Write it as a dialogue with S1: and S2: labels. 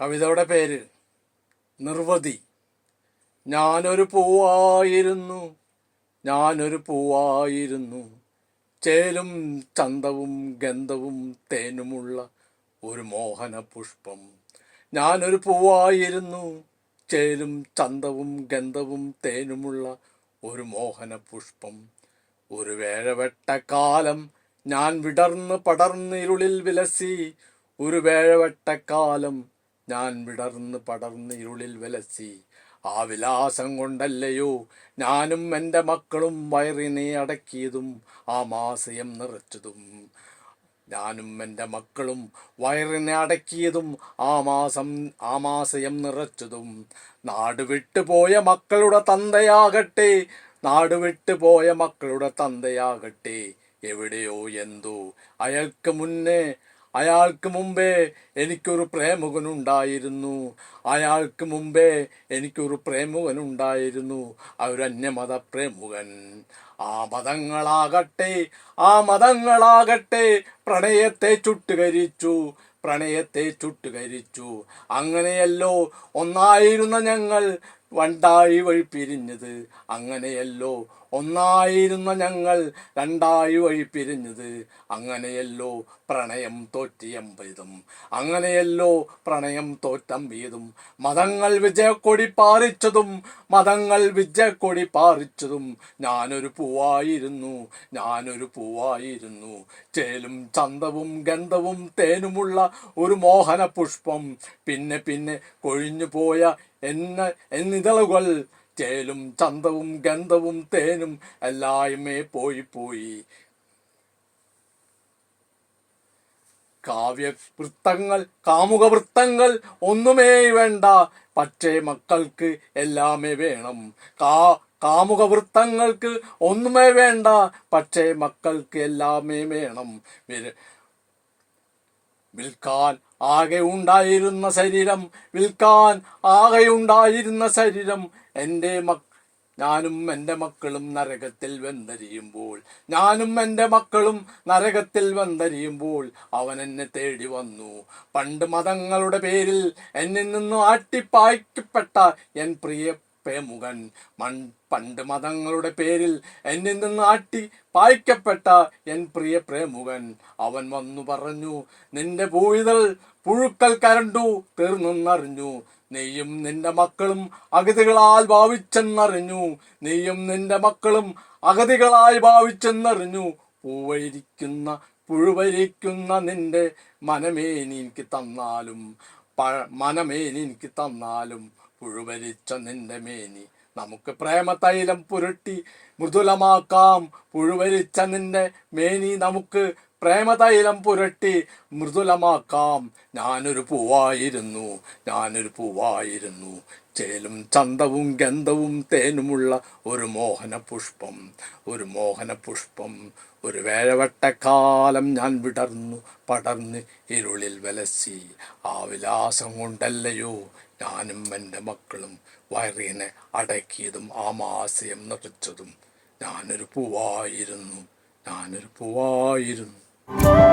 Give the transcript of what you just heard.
S1: കവിതയുടെ പേര് നിർവധി ഞാനൊരു പൂവായിരുന്നു. ഞാനൊരു പൂവായിരുന്നു. ചേലും ചന്തവും ഗന്ധവും തേനുമുള്ള ഒരു മോഹന പുഷ്പം. ഞാനൊരു പൂവായിരുന്നു. ചേലും ചന്തവും ഗന്ധവും തേനുമുള്ള ഒരു മോഹന പുഷ്പം. ഒരു വേഴവെട്ടക്കാലം ഞാൻ വിടർന്ന് പടർന്നിരുളിൽ വിലസി. ഒരു വേഴവെട്ടക്കാലം ഞാൻ വിടർന്ന് പടർന്ന് ഇരുളിൽ വിലസി ആ വിലാസം കൊണ്ടല്ലയോ ഞാനും എന്റെ മക്കളും വയറിനെ അടക്കിയതും ആ മാസയം നിറച്ചതും. ഞാനും എന്റെ മക്കളും വയറിനെ അടക്കിയതും ആ മാസം ആ മാസയം നിറച്ചതും. നാട് വിട്ടുപോയ മക്കളുടെ തന്തയാകട്ടെ നാട് വിട്ടുപോയ മക്കളുടെ തന്തയാകട്ടെ. എവിടെയോ എന്തോ അയാൾക്ക് മുന്നേ അയാൾക്ക് മുമ്പേ എനിക്കൊരു പ്രേമുകനുണ്ടായിരുന്നു. അയാൾക്ക് മുമ്പേ എനിക്കൊരു പ്രേമുകനുണ്ടായിരുന്നു. അവരന്യമത പ്രേമുകൻ ആ മതങ്ങളാകട്ടെ ആ മതങ്ങളാകട്ടെ പ്രണയത്തെ ചുട്ടുകരിച്ചു പ്രണയത്തെ ചുട്ടുകരിച്ചു. അങ്ങനെയല്ലോ ഒന്നായിരുന്ന ഞങ്ങൾ രണ്ടായി വഴി പിരിഞ്ഞത് അങ്ങനെയല്ലോ. ഒന്നായിരുന്ന ഞങ്ങൾ രണ്ടായി വഴി പിരിഞ്ഞത് അങ്ങനെയല്ലോ പ്രണയം തോറ്റിയമ്പതും. അങ്ങനെയല്ലോ പ്രണയം തോറ്റം തോറ്റമ്പീതും. മതങ്ങൾ വിജയക്കൊടി പാറിച്ചതും മതങ്ങൾ വിജയക്കൊടി പാറിച്ചതും. ഞാനൊരു പൂവായിരുന്നു. ഞാനൊരു പൂവായിരുന്നു. ചേലും ചന്തവും ഗന്ധവും തേനുമുള്ള ഒരു മോഹന പുഷ്പം പിന്നെ പിന്നെ കൊഴിഞ്ഞു പോയ എന്ന എന്നിതളുകൾ ചേലും ചന്തവും ഗന്ധവും തേനും എല്ലായ്മേ പോയി പോയി. കാവ്യ വൃത്തങ്ങൾ കാമുക വൃത്തങ്ങൾ ഒന്നുമേ വേണ്ട. പക്ഷേ മക്കൾക്ക് എല്ലാമേ വേണം. കാ കാമുക വൃത്തങ്ങൾക്ക് ഒന്നുമേ വേണ്ട. പക്ഷേ മക്കൾക്ക് എല്ലാമേ വേണം. വിൽക്കാൻ ആകെ ഉണ്ടായിരുന്ന ശരീരം വിൽക്കാൻ ആകെ ഉണ്ടായിരുന്ന ശരീരം എന്റെ മക്ക ഞാനും എന്റെ മക്കളും നരകത്തിൽ വെന്തരിയുമ്പോൾ ഞാനും എന്റെ മക്കളും നരകത്തിൽ വെന്തരിയുമ്പോൾ അവൻ എന്നെ തേടി വന്നു. പണ്ട് മതങ്ങളുടെ പേരിൽ എന്നിൽ നിന്ന് ആട്ടിപ്പായ്ക്കപ്പെട്ട എൻ പ്രിയ പ്രേമുകൻ മൺ പണ്ട് മതങ്ങളുടെ പേരിൽ എന്നിൽ നിന്ന് ആട്ടി പായിക്കപ്പെട്ട എൻ പ്രിയ പ്രേമുകൻ അവൻ വന്നു പറഞ്ഞു നിന്റെ പൂവിതൾ പുഴുക്കൽ കരണ്ടു തീർന്നെന്നറിഞ്ഞു. നീയും നിന്റെ മക്കളും അഗതികളാൽ ഭാവിച്ചെന്നറിഞ്ഞു. നീയും നിന്റെ മക്കളും അഗതികളായി ഭാവിച്ചെന്നറിഞ്ഞു. പൂവരിക്കുന്ന പുഴുവരിക്കുന്ന നിന്റെ മനമേനി എനിക്ക് തന്നാലും പ- മനമേനി തന്നാലും പുഴുവരിച്ച നിന്റെ മേനി നമുക്ക് പ്രേമതൈലം പുരട്ടി മൃദുലമാക്കാം. പുഴുവരിച്ച നിന്റെ മേനി നമുക്ക് പ്രേമതൈലം പുരട്ടി മൃദുലമാക്കാം. ഞാനൊരു പൂവായിരുന്നു ഞാനൊരു പൂവായിരുന്നു. ചേലും ചന്തവും ഗന്ധവും തേനുമുള്ള ഒരു മോഹന പുഷ്പം ഒരു മോഹന പുഷ്പം. ഒരു വേഴവട്ടക്കാലം ഞാൻ വിടർന്നു പടർന്ന് ഇരുളിൽ വലസി. ആ വിലാസം കൊണ്ടല്ലയോ ഞാനും എന്റെ മക്കളും വയറിനെ അടക്കിയതും ആ മാസയം നിറച്ചതും. ഞാനൊരു പൂവായിരുന്നു ഞാനൊരു പൂവായിരുന്നു. Oh.